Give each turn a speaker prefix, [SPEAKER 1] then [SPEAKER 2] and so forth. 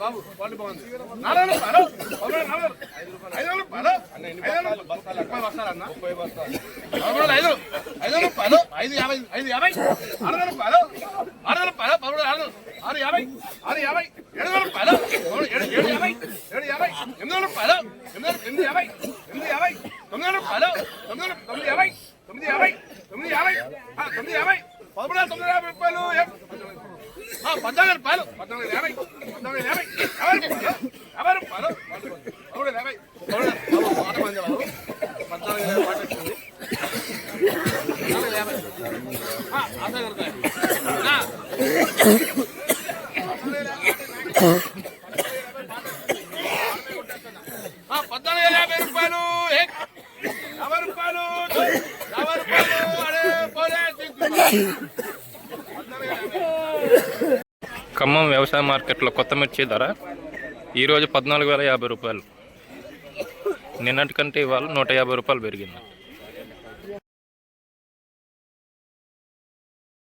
[SPEAKER 1] బాబు quality బాగుంది నాలుగు రూపాయలు పదమూడు నాలుగు ఐదు రూపాయలు ఐదు రూపాయలు ముప్పై బస్తాలు. అన్న పదమూడు ఐదు ఐదు రూపాయలు ఐదు యాభై ఐదు యాభై ఆరు రూపాయలు ఆరు రూపాయలు పదమూడు ఆరు ఆరు యాభై ఆరు యాభై ఏడు పదమూడు ఏడు ఏడు యాభై ఏడు యాభై ఎనిమిది రూపాయలు ఎనిమిది ఎనిమిది యాభై ఎనిమిది యాభై తొమ్మిది రూపాయలు తొమ్మిది తొమ్మిది యాభై తొమ్మిది యాభై తొమ్మిది యాభై తొమ్మిది యాభై పదమూడు తొమ్మిది యాభై రూపాయలు పద్నాలుగు రూపాయలు పద్నాలుగు యాభై పద్నాలుగు యాభై యాభై రూపాయలు యాభై రూపాయలు పదమూడు యాభై పదమూడు బాబు, మాట మంది బాబు. పద్నాలుగు యాభై మాట వచ్చింది. పద్నాలుగు వేల యాభై రూపాయలు యాభై రూపాయలు యాభై రూపాయలు అడే పోలే
[SPEAKER 2] ఖమ్మం వ్యవసాయ మార్కెట్లో కొత్త మిర్చి ధర ఈరోజు పద్నాలుగు వేల యాభై రూపాయలు. నిన్నటికంటే ఇవాళ నూట యాభై రూపాయలు పెరిగింది.